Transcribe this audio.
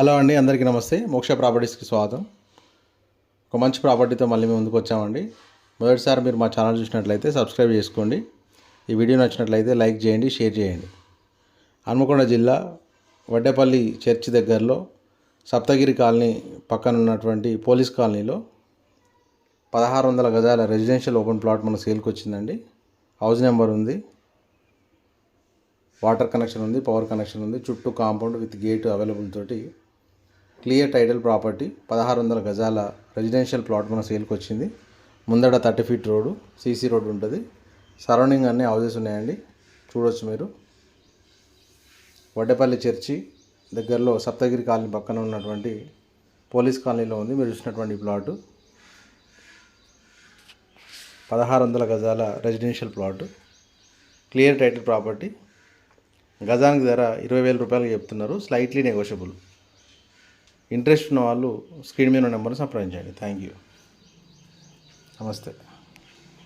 Hello అండి అందరికీ నమస్తే. మోక్ష ప్రాపర్టీస్కి స్వాగతం. ఒక మంచి ప్రాపర్టీతో మళ్ళీ మేము ముందుకు వచ్చామండి. మొదటిసారి మీరు మా ఛానల్ చూసినట్లయితే సబ్స్క్రైబ్ చేసుకోండి. ఈ వీడియో నచ్చినట్లయితే లైక్ చేయండి షేర్ చేయండి. హన్మకొండ జిల్లా వడ్డేపల్లి చర్చి దగ్గరలో సప్తగిరి కాలనీ పక్కన ఉన్నటువంటి పోలీస్ కాలనీలో పదహారు వందల గజాల రెసిడెన్షియల్ ఓపెన్ ప్లాట్ మన సేల్కి వచ్చిందండి. హౌస్ నెంబర్ ఉంది. వాటర్ కనెక్షన్ ఉంది పవర్ కనెక్షన్ ఉంది. చుట్టూ కాంపౌండ్ విత్ గేట్ అవైలబుల్ తోటి క్లియర్ టైటిల్ ప్రాపర్టీ పదహారు వందల గజాల రెసిడెన్షియల్ ప్లాట్ మన సేల్కి వచ్చింది. ముందట thirty feet road CC road ఉంటుంది. సరౌండింగ్ అన్ని హౌజెస్ ఉన్నాయండి. చూడొచ్చు మీరు. వడ్డేపల్లి చర్చి దగ్గరలో సప్తగిరి కాలనీ పక్కన ఉన్నటువంటి పోలీస్ కాలనీలో ఉంది. మీరు చూసినటువంటి ప్లాటు. పదహారు వందల గజాల residential plot. Clear title property. గజానికి ధర ఇరవై వేల రూపాయలు చెప్తున్నారు. స్లైట్లీ నెగోషియబుల్ ఇంట్రెస్ట్ ఉన్న వాళ్ళు స్క్రీన్ మీద ఉన్న నెంబర్ని సంప్రదించండి. థ్యాంక్ యూ నమస్తే.